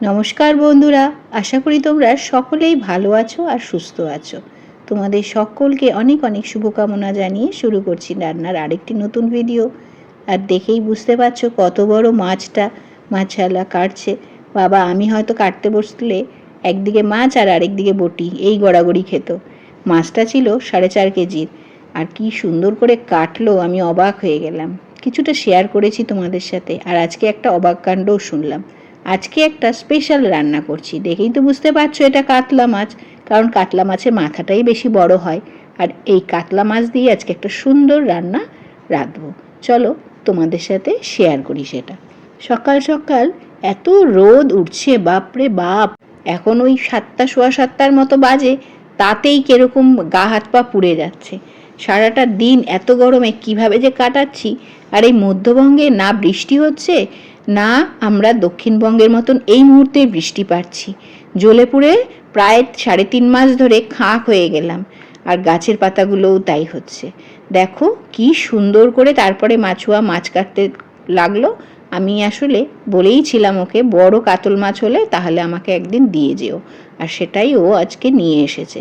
নমস্কার বন্ধুরা, আশা করি তোমরা সকলেই ভালো আছো আর সুস্থ আছো। তোমাদের সকলকে অনেক অনেক শুভকামনা জানিয়ে শুরু করছি রান্নার আরেকটি নতুন ভিডিও আর দেখেই বুঝতে পারছ কত বড় মাছটা, মাছালা কাটছে। বাবা, আমি হয়তো কাটতে বসলে একদিকে মাছ আর আরেকদিকে বটি, এই গড়াগড়ি খেত। মাছটা ছিল সাড়ে চার কেজির। আর কি সুন্দর করে কাটলো, আমি অবাক হয়ে গেলাম। কিছুটা শেয়ার করেছি তোমাদের সাথে। আর আজকে একটা অবাক কাণ্ডও শুনলাম। আজকে একটা স্পেশাল রান্না করছি। দেখেই তো বুঝতে পারছ এটা কাতলা মাছ, কারণ কাতলা মাছের মাথাটাই বেশি বড় হয়। আর এই কাতলা মাছ দিয়ে আজকে একটা সুন্দর রান্না রাঁধবো। চলো তোমাদের সাথে শেয়ার করি সেটা। সকাল সকাল এত রোদ উঠছে, বাপরে বাপ! এখন ওই সাতটা, সোয়া সাতটার মতো বাজে, তাতেই কীরকম গা হাত পা পুড়ে যাচ্ছে। সারাটা দিন এত গরমে কীভাবে যে কাটাচ্ছি? আর এই মধ্যবঙ্গে না বৃষ্টি হচ্ছে না, আমরা দক্ষিণবঙ্গের মতন এই মুহূর্তে বৃষ্টি পাচ্ছি। জ্বলে প্রায় সাড়ে তিন মাস ধরে খাঁক হয়ে গেলাম, আর গাছের পাতাগুলোও তাই হচ্ছে। দেখো, কি সুন্দর করে তারপরে মাছুয়া মাছ কাটতে লাগল। আমি আসলে বলেই ছিলাম ওকে, বড় কাতল মাছ হলে তাহলে আমাকে একদিন দিয়ে যেও। আর সেটাই ও আজকে নিয়ে এসেছে।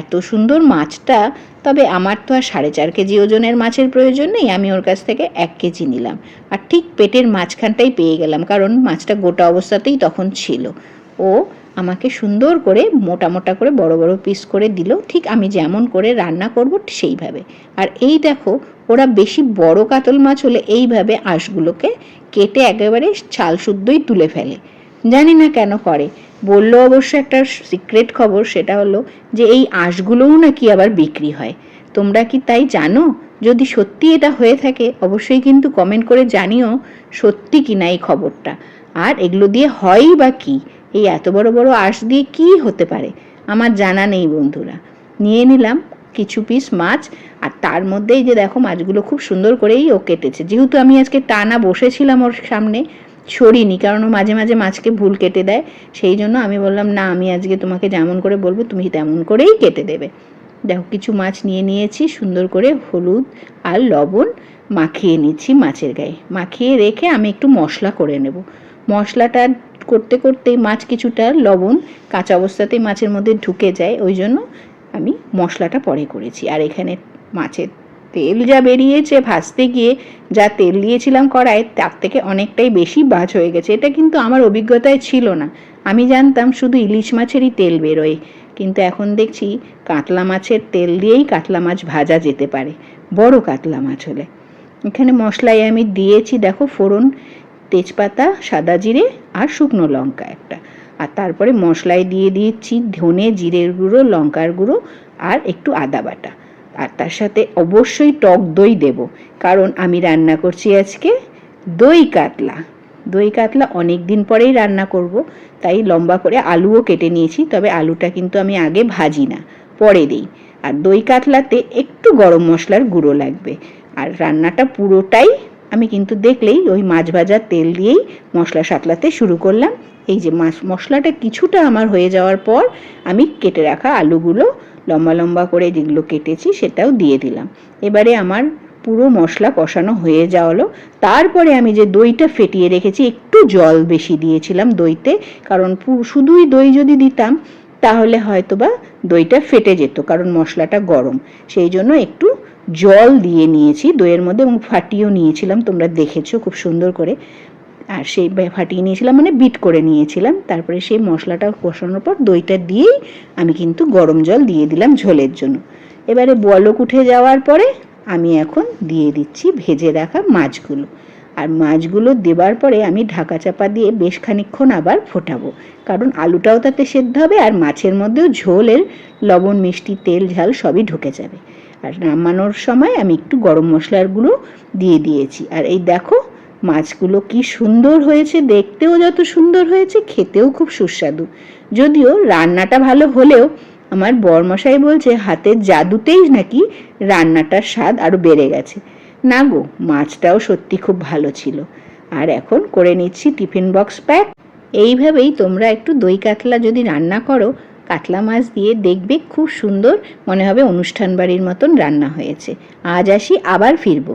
এত সুন্দর মাছটা, তবে আমার তো আর সাড়ে চার কেজি ওজনের মাছের প্রয়োজন নেই, আমি ওর কাছ থেকে এক কেজি নিলাম। আর ঠিক পেটের মাঝখানটাই পেয়ে গেলাম, কারণ মাছটা গোটা অবস্থাতেই তখন ছিল। ও আমাকে সুন্দর করে মোটা মোটা করে বড় বড় পিস করে দিল, ঠিক আমি যেমন করে রান্না করব সেইভাবে। আর এই দেখো, ওরা বেশি বড় কাতল মাছ হলে এইভাবে আঁশগুলোকে কেটে একেবারে ছাল শুদ্ধই তুলে ফেলে। জানি না কেন করে বলল অবশ্য একটা সিক্রেট খবর, সেটা হলো যে এই আঁশগুলোও নাকি আবার বিক্রি হয়। তোমরা কি তাই জানো? যদি সত্যি এটা হয়ে থাকে, অবশ্যই কিন্তু কমেন্ট করে জানিও সত্যি কি না এই খবরটা। আর এগুলো দিয়ে হয়ই বা কি? এই এত বড় বড় আঁশ দিয়ে কি হতে পারে? আমার জানা নেই বন্ধুরা। নিয়ে নিলাম কিছু পিস মাছ, আর তার মধ্যেই যে দেখো মাছগুলো খুব সুন্দর করেই ও কেটেছে। যেহেতু আমি আজকে টানা বসেছিলাম ওর সামনে সরিনি কারণ ও মাঝে মাঝে মাছকে ভুল কেটে দেয়। সেই জন্য আমি বললাম, না, আমি আজকে তোমাকে যেমন করে বলব, তুমি তেমন করেই কেটে দেবে। দেখো, কিছু মাছ নিয়ে নিয়েছি, সুন্দর করে হলুদ আর লবণ মাখিয়ে নিচ্ছি মাছের গায়ে। মাখিয়ে রেখে আমি একটু মশলা করে নেব। মশলাটা করতে করতে মাছ কিছুটা লবণ কাঁচা অবস্থাতেই মাছের মধ্যে ঢুকে যায়, ওই জন্য আমি মশলাটা পরে করেছি। আর এখানে মাছের তেল যা বেরিয়েছে, ভাজতে গিয়ে যা তেল দিয়েছিলাম কড়ায় তার থেকে অনেকটাই বেশি বাজ হয়ে গেছে। এটা কিন্তু আমার অভিজ্ঞতায় ছিল না। আমি জানতাম শুধু ইলিশ মাছেরই তেল বেরোয়। কিন্তু এখন দেখছি কাতলা মাছের তেল দিয়েই কাতলা মাছ ভাজা যেতে পারে। বড় কাতলা মাছ হলে। এখানে মশলায় আমি দিয়েছি, দেখো ফোড়ন, তেজপাতা, সাদা জিরে আর শুকনো লঙ্কা একটা। আর তারপরে মশলায় দিয়ে দিয়েছি ধনে, জিরের গুঁড়ো, লঙ্কার গুঁড়ো আর একটু আদা বাটা। আর তার সাথে অবশ্যই টক দই দেব, কারণ আমি রান্না করছি আজকে দই কাতলা। দই কাতলা অনেক দিন পরেই রান্না করব, তাই লম্বা করে আলুও কেটে নিয়েছি, তবে আলুটা কিন্তু আমি আগে ভাজি না, পরে দিই। আর দই কাতলাতে একটু গরম মশলার গুঁড়ো লাগবে, আর রান্নাটা পুরোটাই আমি কিন্তু দেখলেই ওই মাছ ভাজার তেল দিয়েই মশলা সাতলাতে শুরু করলাম। এই যে মাছ, মশলাটা কিছুটা আমার হয়ে যাওয়ার পর আমি কেটে রাখা আলুগুলো লম্বা লম্বা করে যেগুলো কেটেছি সেটাও দিয়ে দিলাম। এবারে আমার পুরো মশলা কষানো হয়ে যাওয়ালো। তারপরে আমি যে দইটা ফেটিয়ে রেখেছি, একটু জল বেশি দিয়েছিলাম দইতে, কারণ শুধুই দই যদি দিতাম, তাহলে হয়তো বা দইটা ফেটে যেত, কারণ মশলাটা গরম। সেই জন্য একটু জল দিয়ে নিয়েছি দইয়ের মধ্যে এবং ফাটিয়েও নিয়েছিলাম, তোমরা দেখেছ খুব সুন্দর করে। আর সেই ফাটিয়ে নিয়েছিলাম মানে বিট করে নিয়েছিলাম। তারপরে সেই মশলাটা কষানোর পর দইটা দিয়েই আমি কিন্তু গরম জল দিয়ে দিলাম ঝোলের জন্য। এবারে বলক উঠে যাওয়ার পরে আমি এখন দিয়ে দিচ্ছি ভেজে রাখা মাছগুলো। আর মাছগুলো দেবার পরে আমি ঢাকা চাপা দিয়ে বেশ খানিক্ষণ আবার ফোটাবো। কারণ আলুটাও তাতে সেদ্ধ হবে আর মাছের মধ্যেও ঝোলের লবণ, মিষ্টি, তেল, ঝাল সবই ঢুকে যাবে। আর নামানোর সময় আমি একটু গরম মশলারগুলো দিয়ে দিয়েছি। আর এই দেখো মাছগুলো কি সুন্দর হয়েছে, দেখতেও যত সুন্দর হয়েছে, খেতেও খুব সুস্বাদু। যদিও রান্নাটা ভালো হলেও আমার বরমশাই বলছে, হাতের জাদুতেই নাকি রান্নাটার স্বাদ আরও বেড়ে গেছে। না গো, মাছটাও সত্যি খুব ভালো ছিল। আর এখন করে নিচ্ছি টিফিন বক্স প্যাক। এইভাবেই তোমরা একটু দই কাতলা যদি রান্না করো, কাতলা মাছ দিয়ে দেখবে খুব সুন্দর মনে হবে অনুষ্ঠান বাড়ির মতন রান্না হয়েছে। আজ আসি, আবার ফিরবো।